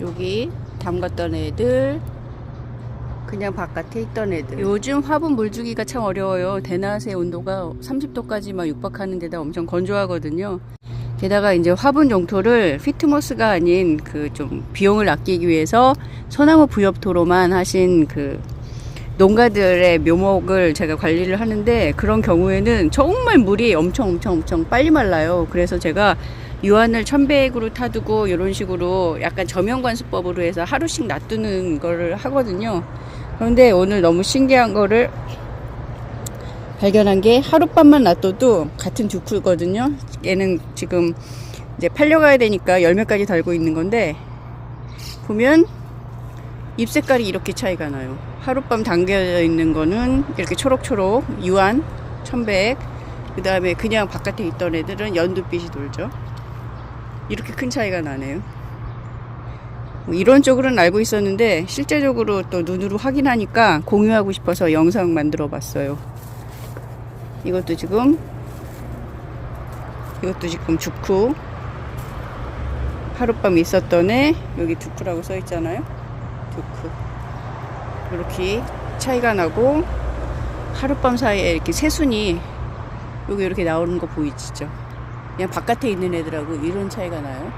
여기 담갔던 애들 그냥 바깥에 있던 애들. 요즘 화분 물 주기가 참 어려워요. 대낮의 온도가 30도까지 막 육박하는 데다 엄청 건조하거든요. 게다가 이제 화분 용토를 피트모스가 아닌 그 좀 비용을 아끼기 위해서 소나무 부엽토로만 하신 그 농가들의 묘목을 제가 관리를 하는데 그런 경우에는 정말 물이 엄청 엄청 엄청 빨리 말라요. 그래서 제가 유한을 천백으로 타두고 이런 식으로 약간 저명관수법으로 해서 하루씩 놔두는 거를 하거든요. 그런데 오늘 너무 신기한 거를 발견한 게 하룻밤만 놔둬도 같은 듀크거든요. 얘는 지금 이제 팔려가야 되니까 열매까지 달고 있는 건데 보면 잎 색깔이 이렇게 차이가 나요. 하룻밤 담겨져 있는 거는 이렇게 초록초록 유한 천백 그 다음에 그냥 바깥에 있던 애들은 연두빛이 돌죠. 이렇게 큰 차이가 나네요. 뭐 이론적으로는 알고 있었는데 실제적으로 또 눈으로 확인하니까 공유하고 싶어서 영상 만들어 봤어요. 이것도 지금 이것도 지금 주쿠 하룻밤 있었던 애 여기 두쿠라고 써 있잖아요. 두쿠 이렇게 차이가 나고 하룻밤 사이에 이렇게 새순이 여기 이렇게 나오는 거 보이시죠? 그냥 바깥에 있는 애들하고 이런 차이가 나요.